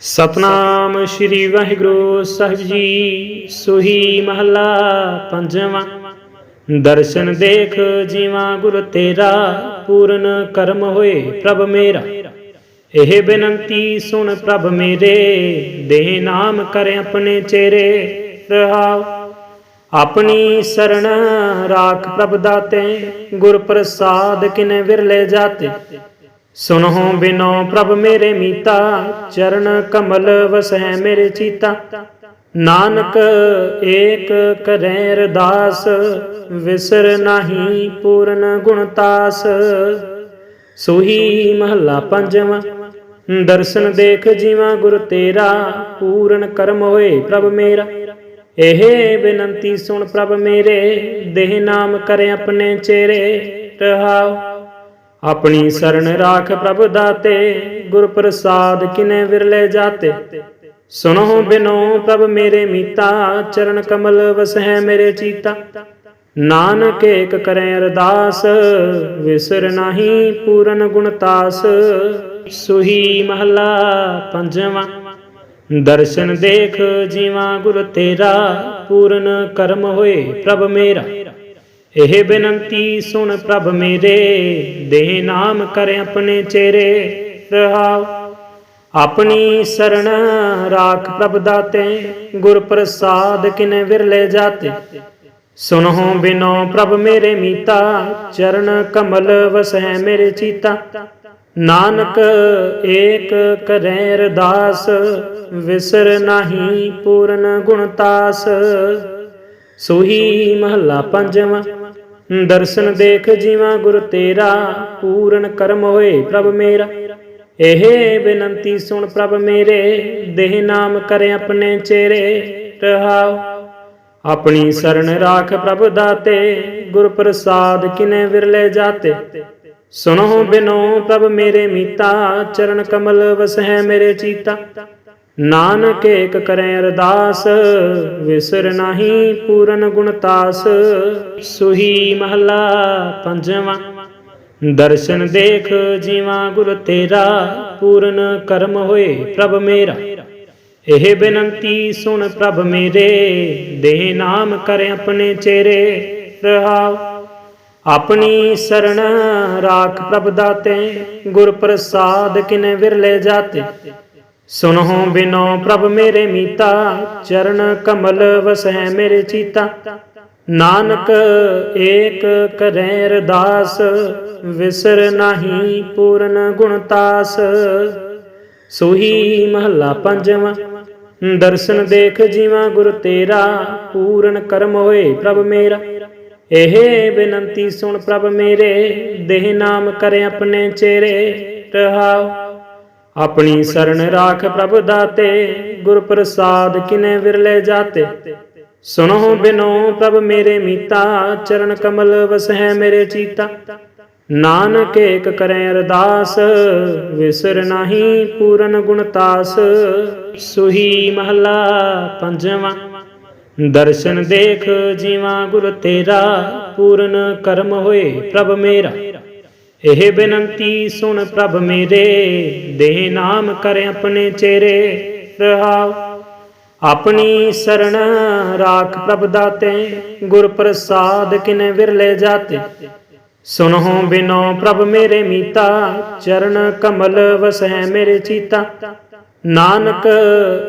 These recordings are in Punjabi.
ਸਤਨਾਮ ਸ੍ਰੀ ਵਾਹਿਗੁਰੂ ਸਾਹਿਬ ਜੀ, ਸੁਹੀ ਮਹੱਲਾ ਪੰਜਵਾਂ। ਦਰਸ਼ਨ ਦੇਖ ਜੀਵਾ ਗੁਰ ਤੇਰਾ, ਪੂਰਨ ਕਰਮ ਹੋਏ ਪ੍ਰਭ ਮੇਰਾ। ਇਹ ਬੇਨਤੀ ਸੁਣ ਪ੍ਰਭ ਮੇਰੇ ਦੇ ਨਾਮ ਕਰ ਆਪਣੇ ਚਿਹਰੇ ਰਹਾਉ। ਆਪਣੀ ਸਰਣ ਰਾਖ ਪ੍ਰਭ ਦਾਤੇ, ਗੁਰ ਪ੍ਰਸਾਦ ਕਿਨੇ ਵਿਰਲੇ ਜਾਤੇ। ਸੁਨਹੁ ਬਿਨੋ ਪ੍ਰਭ ਮੇਰੇ ਮੀਤਾ, ਚਰਨ ਕਮਲ ਵਸੈ ਮੇਰੇ ਚੀਤਾ। ਨਾਨਕ ਏਕ ਕਰੈ ਅਰਦਾਸ, ਵਿਸਰ ਨਾਹੀ ਪੂਰਨ ਗੁਣਤਾਸ ਸੋਹੀ ਮਹੱਲਾ ਪੰਜਵਾਂ, ਦਰਸ਼ਨ ਦੇਖ ਜੀਵਾ ਗੁਰ ਤੇਰਾ, ਪੂਰਨ ਕਰਮ ਹੋਏ ਪ੍ਰਭ ਮੇਰਾ। ਇਹ ਬੇਨੰਤੀ ਸੁਣ ਪ੍ਰਭ ਮੇਰੇ, ਦੇਹ ਨਾਮ ਕਰੇ ਆਪਣੇ ਚਿਹਰੇ ਰਹਾਉ। ਆਪਣੀ ਸਰਣ ਰਾਖ ਪ੍ਰਭ ਦਾਤੇ ਗੁਰ ਪ੍ਰਸਾਦ ਕਿਨੇ ਵਿਰਲੇ ਜਾਤੇ। ਸੁਨੋ ਬਿਨੋ ਪ੍ਰਭ ਮੇਰੇ ਮੀਤਾ ਚਰਨ ਕਮਲ ਵਸਹਿ ਮੇਰੇ ਚੀਤਾ। ਨਾਨਕ ਏਕ ਕਰੈ ਅਰਦਾਸ ਵਿਸਰ ਨਾਹੀ ਪੂਰਨ ਗੁਣਤਾਸ ਸੁਹੀ ਮਹਲਾ ਪੰਜਵਾਂ ਦਰਸ਼ਨ ਦੇਖ ਜੀਵਾ ਗੁਰ ਤੇਰਾ ਪੂਰਨ ਕਰਮ ਹੋਏ ਪ੍ਰਭ ਮੇਰਾ। ਇਹ ਬੇਨੰਤੀ ਸੁਣ ਪ੍ਰਭ ਮੇਰੇ ਦੇ ਨਾਮ ਕਰ ਆਪਣੇ ਚਿਹਰੇ ਰਹਾਉ। ਆਪਣੀ ਸਰਣ ਰਾਖ ਪ੍ਰਭ ਦਾਤੇ, ਗੁਰ ਪ੍ਰਸਾਦ ਕਿਨੇ ਵਿਰਲੇ ਜਾਤੇ। ਸੁਨਹੁ ਬਿਨੋ ਪ੍ਰਭ ਮੇਰੇ ਮੀਤਾ, ਚਰਨ ਕਮਲ ਵਸੈ ਮੇਰੇ ਚੀਤਾ। ਨਾਨਕ ਏਕ ਕਰੈ ਅਰਦਾਸ, ਵਿਸਰ ਨਾਹੀ ਪੂਰਨ ਗੁਣਤਾਸ ਸੋਹੀ ਮਹੱਲਾ ਪੰਜਵਾਂ, ਦਰਸ਼ਨ ਦੇਖ ਜੀਵਾ ਗੁਰ ਤੇਰਾ, ਪੂਰਨ ਕਰਮ ਹੋਏ ਪ੍ਰਭ ਮੇਰਾ। ਇਹ ਬੇਨੰਤੀ ਸੁਣ ਪ੍ਰਭ ਮੇਰੇ, ਦੇਹ ਨਾਮ ਕਰ ਆਪਣੇ ਚਿਹਰੇ ਰਹਾਉ ਆਪਣੀ ਸਰਨ ਰਾਖ ਪ੍ਰਭ ਦਾਤੇ ਗੁਰ ਪ੍ਰਸਾਦ ਕਿਨੇ ਵਿਰਲੇ ਜਾਤੇ। ਸੁਣੋ ਬਿਨੋ ਪ੍ਰਭ ਮੇਰੇ ਮੀਤਾ, ਚਰਨ ਕਮਲ ਵਸਹਿ ਮੇਰੇ ਚੀਤਾ। ਨਾਨਕ ਏਕ ਕਰੈ ਅਰਦਾਸ, ਵਿਸਰ ਨਾਹੀ ਪੂਰਨ ਗੁਣਤਾਸ ਸੁਹੀ ਮਹੱਲਾ ਪੰਜਵਾਂ, ਦਰਸ਼ਨ ਦੇਖ ਜੀਵਾ ਗੁਰ ਤੇਰਾ, ਪੂਰਨ ਕਰਮ ਹੋਏ ਪ੍ਰਭ ਮੇਰਾ। ਇਹ ਬੇਨੰਤੀ ਸੁਣ ਪ੍ਰਭ ਮੇਰੇ, ਦੇਹ ਨਾਮ ਕਰੇ ਆਪਣੇ ਚਿਹਰੇ ਰਹਾਉ। ਆਪਣੀ ਸਰਣ ਰਾਖ ਪ੍ਰਭ ਦਾਤੇ, ਗੁਰ ਪ੍ਰਸਾਦ ਕਿਨੇ ਵਿਰਲੇ ਜਾਤੇ। ਸੁਨਹੁ ਬਿਨੋ ਪ੍ਰਭ ਮੇਰੇ ਮੀਤਾ, ਚਰਨ ਕਮਲ ਵਸੈ ਮੇਰੇ ਚੀਤਾ। ਨਾਨਕ ਏਕ ਕਰੈ ਅਰਦਾਸ, ਵਿਸਰ ਨਾਹੀ ਪੂਰਨ ਗੁਣਤਾਸ ਸੋਹੀ ਮਹੱਲਾ ਪੰਜਵਾਂ, ਦਰਸ਼ਨ ਦੇਖ ਜੀਵਾ ਗੁਰ ਤੇਰਾ, ਪੂਰਨ ਕਰਮ ਹੋਏ ਪ੍ਰਭ ਮੇਰਾ। ਇਹ ਬੇਨੰਤੀ ਸੁਣ ਪ੍ਰਭ ਮੇਰੇ, ਦੇਹ ਨਾਮ ਕਰੇ ਆਪਣੇ ਚਿਹਰੇ ਰਹਾਉ ਆਪਣੀ ਸਰਣ ਰਾਖ ਪ੍ਰਭ ਦਾਤੇ, ਗੁਰ ਪ੍ਰਸਾਦ ਕਿਨੇ ਵਿਰਲੇ ਜਾਤੇ। ਸੁਨੋ ਬਿਨੋ ਪ੍ਰਭ ਮੇਰੇ ਮੀਤਾ, ਚਰਨ ਕਮਲ ਵਸਹਿ ਮੇਰੇ ਚੀਤਾ। ਨਾਨਕ ਏਕ ਕਰੈ ਅਰਦਾਸ, ਵਿਸਰ ਨਾਹੀ ਪੂਰਨ ਗੁਣਤਾਸ ਸੁਹੀ ਮਹਲਾ ਪੰਜਵਾਂ, ਦਰਸ਼ਨ ਦੇਖ ਜੀਵਾ ਗੁਰ ਤੇਰਾ, ਪੂਰਨ ਕਰਮ ਹੋਏ ਪ੍ਰਭ ਮੇਰਾ। ਇਹ ਬੇਨੰਤੀ ਸੁਣ ਪ੍ਰਭ ਮੇਰੇ, ਦੇਹ ਨਾਮ ਕਰ ਆਪਣੇ ਚਿਹਰੇ, ਰਹਾਉ। ਆਪਣੀ ਸਰਣ ਰਾਖ ਪ੍ਰਭ ਦਾਤੇ, ਗੁਰ ਪ੍ਰਸਾਦ ਕਿਨੇ ਵਿਰਲੇ ਜਾਤੇ। ਸੁਨਹੁ ਬਿਨੋ ਪ੍ਰਭ ਮੇਰੇ ਮੀਤਾ, ਚਰਨ ਕਮਲ ਵਸੈ ਮੇਰੇ ਚੀਤਾ। ਨਾਨਕ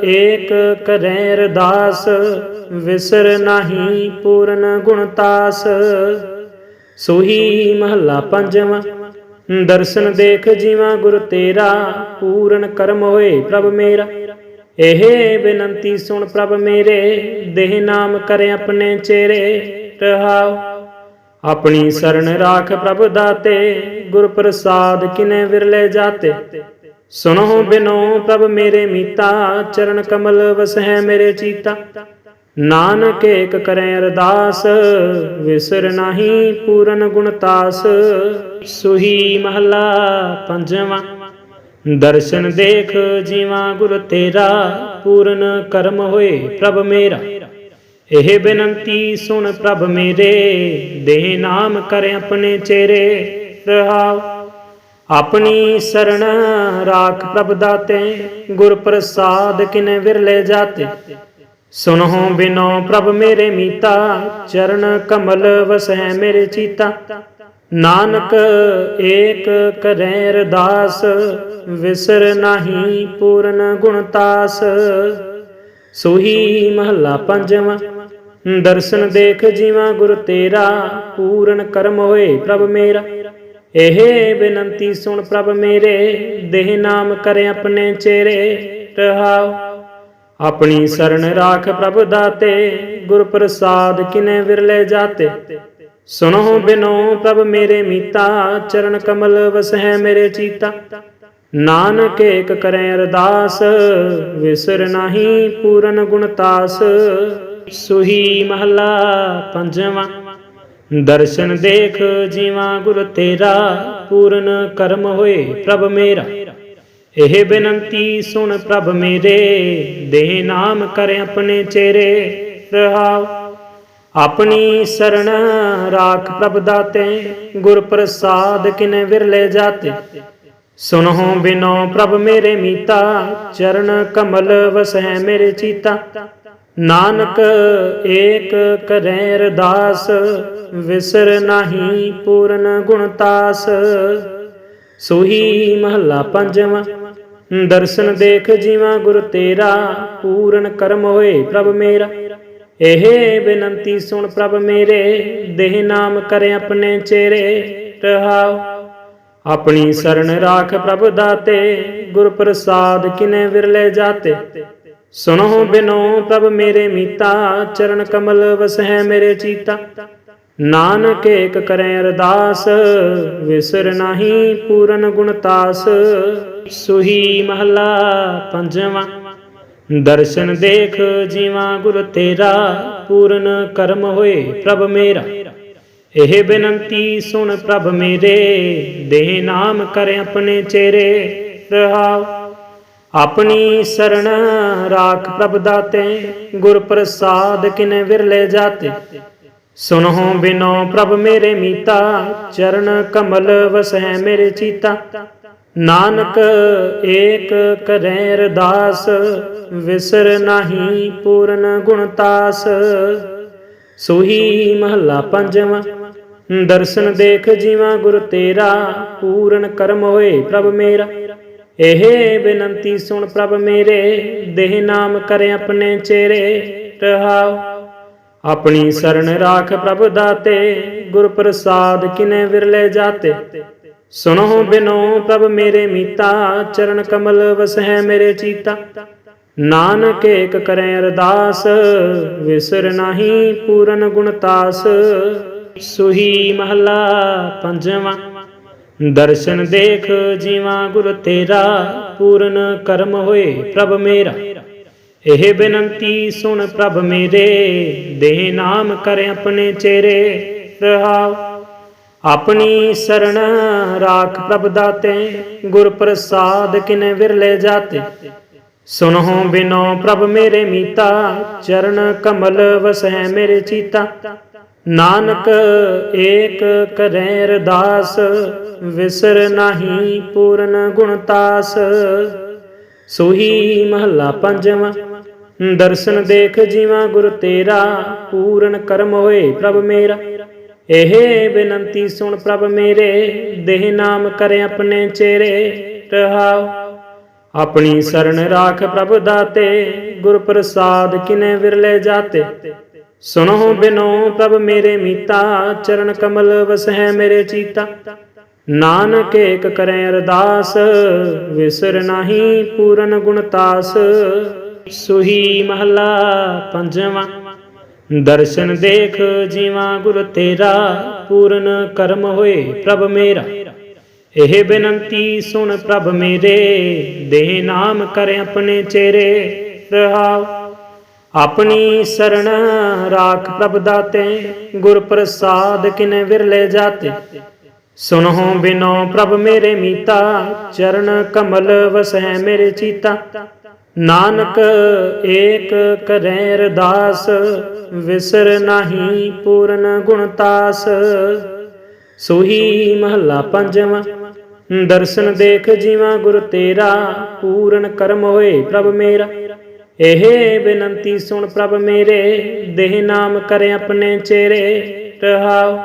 ਏਕ ਕਰੈ ਅਰਦਾਸ, ਵਿਸਰ ਨਾਹੀ ਪੂਰਨ ਗੁਣਤਾਸ ਸੋਹੀ ਮਹੱਲਾ ਪੰਜਵਾਂ। ਦਰਸ਼ਨ ਦੇਖ ਜੀਵਾ ਗੁਰ ਤੇਰਾ, ਪੂਰਨ ਕਰਮ ਹੋਏ ਪ੍ਰਭ ਮੇਰਾ। ਇਹ ਬੇਨੰਤੀ ਸੁਣ ਪ੍ਰਭ ਮੇਰੇ, ਦੇਹ ਨਾਮ ਕਰ ਆਪਣੇ ਚਿਹਰੇ ਰਹਾਉ। ਆਪਣੀ ਸਰਨ ਰਾਖ ਪ੍ਰਭ ਦਾਤੇ ਗੁਰ ਪ੍ਰਸਾਦ ਕਿਨੇ ਵਿਰਲੇ ਜਾਤੇ। ਸੁਣੋ ਬਿਨੋ ਪ੍ਰਭ ਮੇਰੇ ਮੀਤਾ, ਚਰਨ ਕਮਲ ਵਸਹਿ ਮੇਰੇ ਚੀਤਾ। ਨਾਨਕ ਏਕ ਕਰੈ ਅਰਦਾਸ, ਵਿਸਰ ਨਾਹੀ ਪੂਰਨ ਗੁਣਤਾਸ ਸੁਹੀ ਮਹੱਲਾ ਪੰਜਵਾਂ, ਦਰਸ਼ਨ ਦੇਖ ਜੀਵਾ ਗੁਰ ਤੇਰਾ, ਪੂਰਨ ਕਰਮ ਹੋਏ ਪ੍ਰਭ ਮੇਰਾ। ਇਹ ਬੇਨੰਤੀ ਸੁਣ ਪ੍ਰਭ ਮੇਰੇ ਦੇਹ ਨਾਮ ਕਰ ਆਪਣੇ ਚਿਹਰੇ ਰਹਾਉ। ਆਪਣੀ ਸਰਣ ਰਾਖ ਪ੍ਰਭ ਦਾਤੇ, ਗੁਰ ਪ੍ਰਸਾਦ ਕਿਨੇ ਵਿਰਲੇ ਜਾਤੇ। ਸੁਨਹੁ ਬਿਨੋ ਪ੍ਰਭ ਮੇਰੇ ਮੀਤਾ, ਚਰਨ ਕਮਲ ਵਸੈ ਮੇਰੇ ਚੀਤਾ। ਨਾਨਕ ਏਕ ਕਰੈ ਰਦਾਸ ਵਿਸਰ ਨਾਹੀ ਪੂਰਨ ਗੁਣਤਾਸ ਸੋਹੀ ਮਹੱਲਾ ਪੰਜਵਾਂ, ਦਰਸ਼ਨ ਦੇਖ ਜੀਵਾ ਗੁਰ ਤੇਰਾ, ਪੂਰਨ ਕਰਮ ਹੋਏ ਪ੍ਰਭ ਮੇਰਾ। ਇਹ ਬੇਨੰਤੀ ਸੁਣ ਪ੍ਰਭ ਮੇਰੇ, ਦੇਹ ਨਾਮ ਕਰੇ ਆਪਣੇ ਚਿਹਰੇ ਰਹਾਉ। ਆਪਣੀ ਸਰਣ ਰਾਖ ਪ੍ਰਭ ਦਾਤੇ ਗੁਰ ਪ੍ਰਸਾਦ ਕਿਨੇ ਵਿਰਲੇ ਜਾਤੇ। ਸੁਨੋ ਬਿਨੋ ਪ੍ਰਭ ਮੇਰੇ ਮੀਤਾ, ਚਰਨ ਕਮਲ ਵਸਹਿ ਮੇਰੇ ਚੀਤਾ। ਨਾਨਕ ਏਕ ਕਰੈ ਅਰਦਾਸ, ਵਿਸਰ ਨਾਹੀ ਪੂਰਨ ਗੁਣਤਾਸ ਸੁਹੀ ਮਹਲਾ ਪੰਜਵਾਂ, ਦਰਸ਼ਨ ਦੇਖ ਜੀਵਾ ਗੁਰ ਤੇਰਾ, ਪੂਰਨ ਕਰਮ ਹੋਏ ਪ੍ਰਭ ਮੇਰਾ। ਇਹ ਬੇਨੰਤੀ ਸੁਣ ਪ੍ਰਭ ਮੇਰੇ ਦੇ ਨਾਮ ਕਰ ਆਪਣੇ ਚਿਹਰੇ, ਰਹਾਉ। ਆਪਣੀ ਸਰਣ ਰਾਖ ਪ੍ਰਭ ਦਾਤੇ, ਗੁਰ ਪ੍ਰਸਾਦ ਕਿਨੇ ਵਿਰਲੇ ਜਾਤੇ। ਸੁਨਹੁ ਬਿਨੋ ਪ੍ਰਭ ਮੇਰੇ ਮੀਤਾ, ਚਰਨ ਕਮਲ ਵਸੈ ਮੇਰੇ ਚੀਤਾ। ਨਾਨਕ ਏਕ ਕਰੈ ਅਰਦਾਸ, ਵਿਸਰ ਨਾਹੀ ਪੂਰਨ ਗੁਣਤਾਸ ਸੋਹੀ ਮਹੱਲਾ ਪੰਜਵਾਂ, ਦਰਸ਼ਨ ਦੇਖ ਜੀਵਾ ਗੁਰ ਤੇਰਾ, ਪੂਰਨ ਕਰਮ ਹੋਏ ਪ੍ਰਭ ਮੇਰਾ। ਇਹ ਬੇਨੰਤੀ ਸੁਣ ਪ੍ਰਭ ਮੇਰੇ, ਦੇਹ ਨਾਮ ਕਰੇ ਆਪਣੇ ਚਿਹਰੇ ਰਹਾਉ ਆਪਣੀ ਸਰਨ ਰਾਖ ਪ੍ਰਭ ਦਾਤੇ ਗੁਰ ਪ੍ਰਸਾਦ ਕਿਨੇ ਵਿਰਲੇ ਜਾਤੇ। ਸੁਣੋ ਬਿਨੋ ਪ੍ਰਭ ਮੇਰੇ ਮੀਤਾ, ਚਰਨ ਕਮਲ ਵਸਹਿ ਮੇਰੇ ਚੀਤਾ। ਨਾਨਕ ਏਕ ਕਰੈ ਅਰਦਾਸ, ਵਿਸਰ ਨਾਹੀ ਪੂਰਨ ਗੁਣਤਾਸ ਸੁਹੀ ਮਹਲਾ ਪੰਜਵਾਂ, ਦਰਸ਼ਨ ਦੇਖ ਜੀਵਾ ਗੁਰ ਤੇਰਾ, ਪੂਰਨ ਕਰਮ ਹੋਏ ਪ੍ਰਭ ਮੇਰਾ। ਇਹ ਬੇਨਤੀ ਸੁਣ ਪ੍ਰਭ ਮੇਰੇ, ਦੇਹ ਨਾਮ ਕਰ ਆਪਣੇ ਚਿਹਰੇ ਰਹਾਉ। ਆਪਣੀ ਸਰਣ ਰਾਖ ਪ੍ਰਭ ਦਾਤੇ, ਗੁਰ ਪ੍ਰਸਾਦ ਕਿਨੇ ਵਿਰਲੇ ਜਾਤੇ। ਸੁਨਹੁ ਬਿਨੋ ਪ੍ਰਭ ਮੇਰੇ ਮੀਤਾ, ਚਰਨ ਕਮਲ ਵਸੈ ਮੇਰੇ ਚੀਤਾ। ਨਾਨਕ ਏਕ ਕਰੈ ਅਰਦਾਸ, ਵਿਸਰ ਨਾਹੀ ਪੂਰਨ ਗੁਣਤਾਸ ਸੋਹੀ ਮਹੱਲਾ ਪੰਜਵਾਂ, ਦਰਸ਼ਨ ਦੇਖ ਜੀਵਾ ਗੁਰ ਤੇਰਾ, ਪੂਰਨ ਕਰਮ ਹੋਏ ਪ੍ਰਭ ਮੇਰਾ। ਇਹ ਬੇਨੰਤੀ ਸੁਣ ਪ੍ਰਭ ਮੇਰੇ, ਦੇਹ ਨਾਮ ਕਰੇ ਆਪਣੇ ਚਿਹਰੇ ਰਹਾਉ। ਆਪਣੀ ਸਰਣ ਰਾਖ ਪ੍ਰਭ ਦਾਤੇ ਗੁਰ ਪ੍ਰਸਾਦ ਕਿਨੇ ਵਿਰਲੇ ਜਾਤੇ। ਸੁਨੋ ਬਿਨੋ ਪ੍ਰਭ ਮੇਰੇ ਮੀਤਾ ਚਰਨ ਕਮਲ ਵਸਹਿ ਮੇਰੇ ਚੀਤਾ। ਨਾਨਕ ਏਕ ਕਰੈ ਅਰਦਾਸ ਵਿਸਰ ਨਾਹੀ ਪੂਰਨ ਗੁਣਤਾਸ ਸੁਹੀ ਮਹਲਾ ਪੰਜਵਾਂ। ਦਰਸ਼ਨ ਦੇਖ ਜੀਵਾ ਗੁਰ ਤੇਰਾ ਪੂਰਨ ਕਰਮ ਹੋਏ ਪ੍ਰਭ ਮੇਰਾ। ਇਹ ਬੇਨੰਤੀ ਸੁਣ ਪ੍ਰਭ ਮੇਰੇ, ਦੇਹ ਨਾਮ ਕਰ ਆਪਣੇ ਚਿਹਰੇ ਰਹਾਉ। ਆਪਣੀ ਸਰਣ ਰਾਖ ਪ੍ਰਭ ਦਾਤੇ, ਗੁਰ ਪ੍ਰਸਾਦ ਕਿਨੇ ਵਿਰਲੇ ਜਾਤੇ। ਸੁਨਹੁ ਬਿਨੋ ਪ੍ਰਭ ਮੇਰੇ ਮੀਤਾ, ਚਰਨ ਕਮਲ ਵਸੈ ਮੇਰੇ ਚੀਤਾ। ਨਾਨਕ ਏਕ ਕਰੈ ਅਰਦਾਸ, ਵਿਸਰ ਨਾਹੀ ਪੂਰਨ ਗੁਣਤਾਸ ਸੋਹੀ ਮਹੱਲਾ ਪੰਜਵਾਂ। ਦਰਸ਼ਨ ਦੇਖ ਜੀਵਾ ਗੁਰ ਤੇਰਾ, ਪੂਰਨ ਕਰਮ ਹੋਏ ਪ੍ਰਭ ਮੇਰਾ। ਇਹ ਬੇਨੰਤੀ ਸੁਣ ਪ੍ਰਭ ਮੇਰੇ, ਦੇਹ ਨਾਮ ਕਰ ਆਪਣੇ ਚਿਹਰੇ ਰਹਾਉ ਆਪਣੀ ਸਰਣ ਰਾਖ ਪ੍ਰਭ ਦਾਤੇ ਗੁਰ ਪ੍ਰਸਾਦ ਕਿਨੇ ਵਿਰਲੇ ਜਾਤੇ। ਸੁਣੋ ਬਿਨੋ ਪ੍ਰਭ ਮੇਰੇ ਮੀਤਾ, ਚਰਨ ਕਮਲ ਵਸਹਿ ਮੇਰੇ ਚੀਤਾ। ਨਾਨਕ ਏਕ ਕਰੈ ਅਰਦਾਸ, ਵਿਸਰ ਨਾਹੀ ਪੂਰਨ ਗੁਣਤਾਸ ਸੁਹੀ ਮਹਲਾ ਪੰਜਵਾਂ। ਦਰਸ਼ਨ ਦੇਖ ਜੀਵਾ ਗੁਰ ਤੇਰਾ, ਪੂਰਨ ਕਰਮ ਹੋਏ ਪ੍ਰਭ ਮੇਰਾ। ਇਹ ਬੇਨੰਤੀ ਸੁਣ ਪ੍ਰਭ ਮੇਰੇ, ਦੇਹ ਨਾਮ ਕਰ ਆਪਣੇ ਚਿਹਰੇ ਰਹਾਉ। ਆਪਣੀ ਸਰਣ ਰਾਖ ਪ੍ਰਭ ਦਾਤੇ, ਗੁਰ ਪ੍ਰਸਾਦ ਕਿਨੇ ਵਿਰਲੇ ਜਾਤੇ। ਸੁਨਹੁ ਬਿਨੋ ਪ੍ਰਭ ਮੇਰੇ ਮੀਤਾ, ਚਰਨ ਕਮਲ ਵਸੈ ਮੇਰੇ ਚੀਤਾ। ਨਾਨਕ ਏਕ ਕਰੈ ਅਰਦਾਸ ਵਿਸਰ ਨਾਹੀ ਪੂਰਨ ਗੁਣਤਾਸ ਸੋਹੀ ਮਹੱਲਾ ਪੰਜਵਾਂ, ਦਰਸ਼ਨ ਦੇਖ ਜੀਵਾ ਗੁਰ ਤੇਰਾ, ਪੂਰਨ ਕਰਮ ਹੋਏ ਪ੍ਰਭ ਮੇਰਾ। ਇਹ ਬੇਨੰਤੀ ਸੁਣ ਪ੍ਰਭ ਮੇਰੇ, ਦੇਹ ਨਾਮ ਕਰੇ ਆਪਣੇ ਚਿਹਰੇ ਰਹਾਉ।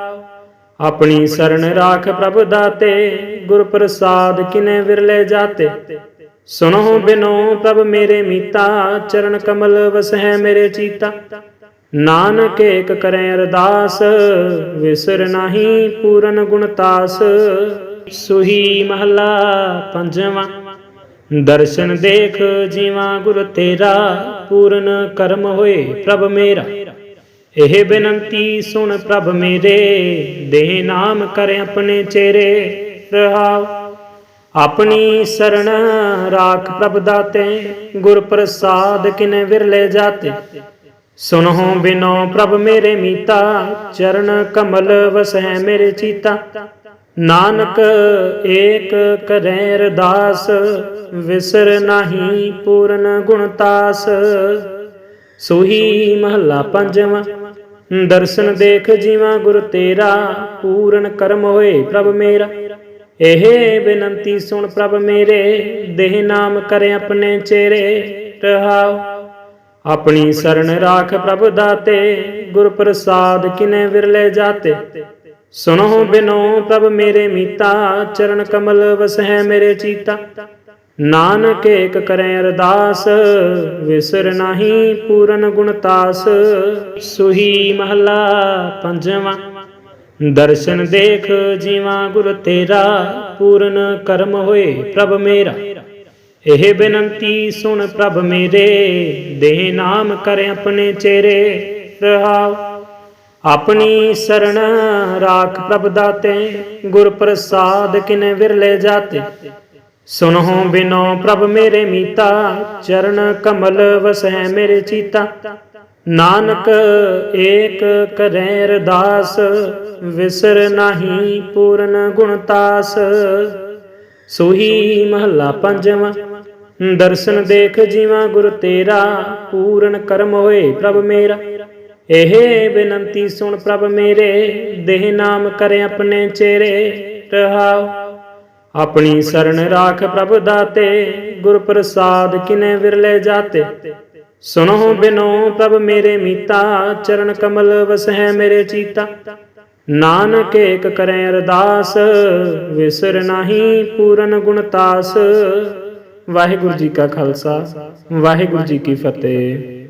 ਆਪਣੀ ਸਰਣ ਰਾਖ ਪ੍ਰਭ ਦਾਤੇ, ਗੁਰ ਪ੍ਰਸਾਦ ਕਿਨੇ ਵਿਰਲੇ ਜਾਤੇ। ਸੁਣੋ ਬਿਨੋ ਪ੍ਰਭ ਮੇਰੇ ਮੀਤਾ, ਚਰਨ ਕਮਲ ਵਸਹਿ ਮੇਰੇ ਚੀਤਾ। ਨਾਨਕ ਏਕ ਕਰੈ ਅਰਦਾਸ, ਵਿਸਰ ਨਾਹੀ ਪੂਰਨ ਗੁਣਤਾਸ ਸੁਹੀ ਮਹਲਾ ਪੰਜਵਾਂ, ਦਰਸ਼ਨ ਦੇਖ ਜੀਵਾ ਗੁਰ ਤੇਰਾ, ਪੂਰਨ ਕਰਮ ਹੋਏ ਪ੍ਰਭ ਮੇਰਾ। ਇਹ ਬੇਨੰਤੀ ਸੁਣ ਪ੍ਰਭ ਮੇਰੇ, ਦੇਹ ਨਾਮ ਕਰ ਆਪਣੇ ਚਿਹਰੇ ਰਹਾਉ ਆਪਣੀ ਸਰਣ ਰਾਖ ਪ੍ਰਭ ਦਾਤੇ, ਗੁਰ ਪ੍ਰਸਾਦ ਕਿਨੇ ਵਿਰਲੇ ਜਾਤੇ। ਸੁਨਹੁ ਬਿਨੋ ਪ੍ਰਭ ਮੇਰੇ ਮੀਤਾ, ਚਰਨ ਕਮਲ ਵਸੈ ਮੇਰੇ ਚੀਤਾ। ਨਾਨਕ ਏਕ ਕਰੈ ਅਰਦਾਸ, ਵਿਸਰ ਨਾਹੀ ਪੂਰਨ ਗੁਣਤਾਸ ਸੋਹੀ ਮਹੱਲਾ ਪੰਜਵਾਂ, ਦਰਸ਼ਨ ਦੇਖ ਜੀਵਾ ਗੁਰ ਤੇਰਾ, ਪੂਰਨ ਕਰਮ ਹੋਏ ਪ੍ਰਭ ਮੇਰਾ। ਇਹ ਬੇਨੰਤੀ ਸੁਣ ਪ੍ਰਭ ਮੇਰੇ, ਦੇਹ ਨਾਮ ਕਰੇ ਆਪਣੇ ਚਿਹਰੇ ਰਹਾਉ ਆਪਣੀ ਸਰਣ ਰਾਖ ਪ੍ਰਭ ਦਾਤੇ ਗੁਰ ਪ੍ਰਸਾਦ ਕਿਨੇ ਵਿਰਲੇ ਜਾਤੇ। ਸੁਨੋ ਬਿਨੋ ਪ੍ਰਭ ਮੇਰੇ ਮੀਤਾ, ਚਰਨ ਕਮਲ ਵਸਹਿ ਮੇਰੇ ਚੀਤਾ। ਨਾਨਕ ਏਕ ਕਰੈ ਅਰਦਾਸ, ਵਿਸਰ ਨਾਹੀ ਪੂਰਨ ਗੁਣਤਾਸ ਸੁਹੀ ਮਹਲਾ ਪੰਜਵਾਂ। ਦਰਸ਼ਨ ਦੇਖ ਜੀਵਾ ਗੁਰ ਤੇਰਾ, ਪੂਰਨ ਕਰਮ ਹੋਏ ਪ੍ਰਭ ਮੇਰਾ। ਇਹ ਬੇਨੰਤੀ ਸੁਣ ਪ੍ਰਭ ਮੇਰੇ ਦੇਹ ਨਾਮ ਕਰ ਆਪਣੇ ਚਿਹਰੇ ਰਹਾਉ। ਆਪਣੀ ਸਰਣ ਰਾਖ ਪ੍ਰਭ ਦਾਤੇ, ਗੁਰ ਪ੍ਰਸਾਦ ਕਿਨੇ ਵਿਰਲੇ ਜਾਤੇ। ਸੁਨਹੁ ਬਿਨੋ ਪ੍ਰਭ ਮੇਰੇ ਮੀਤਾ, ਚਰਨ ਕਮਲ ਵਸੈ ਮੇਰੇ ਚੀਤਾ। ਨਾਨਕ ਏਕ ਕਰੈ ਅਰਦਾਸ ਵਿਸਰ ਨਾਹੀ ਪੂਰਨ ਗੁਣਤਾਸ ਸੋਹੀ ਮਹੱਲਾ ਪੰਜਵਾਂ, ਦਰਸ਼ਨ ਦੇਖ ਜੀਵਾ ਗੁਰ ਤੇਰਾ, ਪੂਰਨ ਕਰਮ ਹੋਏ ਪ੍ਰਭ ਮੇਰਾ। ਇਹ ਬੇਨੰਤੀ ਸੁਣ ਪ੍ਰਭ ਮੇਰੇ, ਦੇਹ ਨਾਮ ਕਰੇ ਆਪਣੇ ਚਿਹਰੇ ਰਹਾਉ। ਆਪਣੀ ਸਰਣ ਰਾਖ ਪ੍ਰਭ ਦਾਤੇ, ਗੁਰ ਪ੍ਰਸਾਦ ਕਿਨੇ ਵਿਰਲੇ ਜਾਤੇ। ਸੁਨੋ ਬਿਨੋ ਪ੍ਰਭ ਮੇਰੇ ਮੀਤਾ, ਚਰਨ ਕਮਲ ਵਸਹਿ ਮੇਰੇ ਚੀਤਾ। ਨਾਨਕ ਏਕ ਕਰੈ ਅਰਦਾਸ, ਵਿਸਰ ਨਾਹੀ ਪੂਰਨ ਗੁਣਤਾਸ ਵਾਹਿਗੁਰੂ ਜੀ ਕਾ ਖਾਲਸਾ, ਵਾਹਿਗੁਰੂ ਜੀ ਕੀ ਫਤਿਹ।